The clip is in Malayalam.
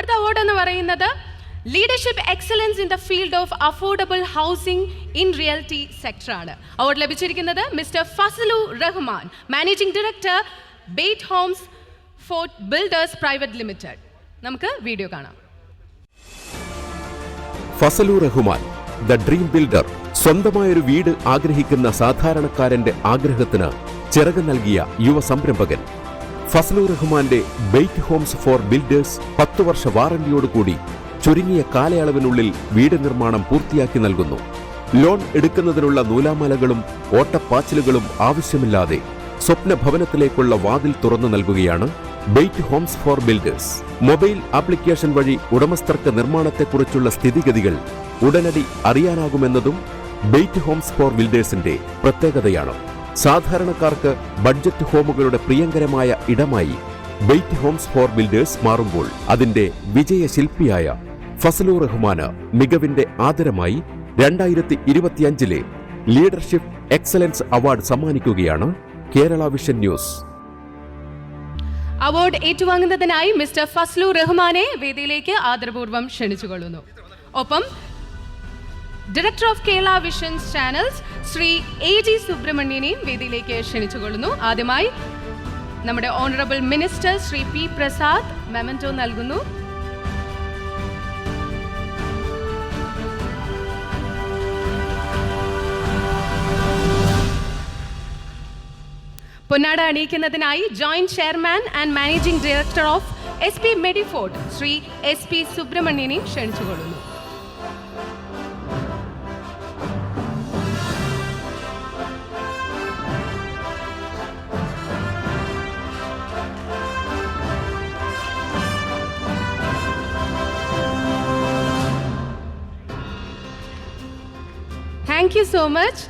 അടുത്ത അവാർഡ് എന്ന് പറയുന്നത് leadership excellence in the field of affordable housing in realty സെക്ടറാണ് award ലഭിച്ചിരിക്കുന്നത് mister Fazalu Rahman managing director Bayt homes for builders private limited നമുക്ക് വീഡിയോ കാണാം. Fazalu Rahman the dream builder സ്വന്തമായൊരു വീട് ആഗ്രഹിക്കുന്ന സാധാരണക്കാരന്റെ ആഗ്രഹത്തിന് ചിറക് നൽകിയ യുവ സംരംഭകൻ. ഫസലു റഹ്മാന്റെ ബെയ്റ്റ് ഹോംസ് ഫോർ ബിൽഡേഴ്സ് പത്ത് വർഷ വാറന്റിയോടുകൂടി ചുരുങ്ങിയ കാലയളവിനുള്ളിൽ വീട് നിർമ്മാണം പൂർത്തിയാക്കി നൽകുന്നു. ലോൺ എടുക്കുന്നതിനുള്ള നൂലാമലകളും ഓട്ടപ്പാച്ചിലുകളും ആവശ്യമില്ലാതെ സ്വപ്ന ഭവനത്തിലേക്കുള്ള വാതിൽ തുറന്നു നൽകുകയാണ് Beit homes for builders. Mobile application വഴി ഉടമസ്ഥർക്ക് നിർമ്മാണത്തെക്കുറിച്ചുള്ള സ്ഥിതിഗതികൾ ഉടനടി അറിയാനാകുമെന്നതും ബെയ്റ്റ് ഹോംസ് ഫോർ ബിൽഡേഴ്സിന്റെ പ്രത്യേകതയാണ്. സാധാരണക്കാർക്ക് ബഡ്ജറ്റ് ഹോമുകളുടെ പ്രിയങ്കരമായ ഇടമായി വെയ്റ്റ് ഹോംസ് ഫോർ ബിൽഡേഴ്സ് മാറുമ്പോൾ അതിന്റെ വിജയശില്പിയായ ഫസലു റഹ്മാന് മികവിന്റെ ആദരമായി രണ്ടായിരത്തി ഇരുപത്തിയഞ്ചിലെ ലീഡർഷിപ്പ് എക്സലൻസ് അവാർഡ് സമ്മാനിക്കുകയാണ് കേരള വിഷൻ ന്യൂസ്. അവാർഡ് ഏറ്റുവാങ്ങുന്നതിനായി മിസ്റ്റർ ഫസ്ലു റഹ്മാനെ വേദിയിലേക്ക് ആദരപൂർവം ക്ഷണിച്ചുകൊള്ളുന്നു. ഒപ്പം director of Kerala visions channels Shri A G സുബ്രഹ്മണ്യനെയും വേദിയിലേക്ക് ക്ഷണിച്ചുകൊള്ളുന്നു. ആദ്യമായി നമ്മുടെ honourable minister Shri P Prasad memento നൽകുന്നു. പൊന്നാട അണിയിക്കുന്നതിനായി joint chairman and managing director of S P Medifort Shri S P സുബ്രഹ്മണ്യനെയും ക്ഷണിച്ചുകൊള്ളുന്നു. Thank you so much.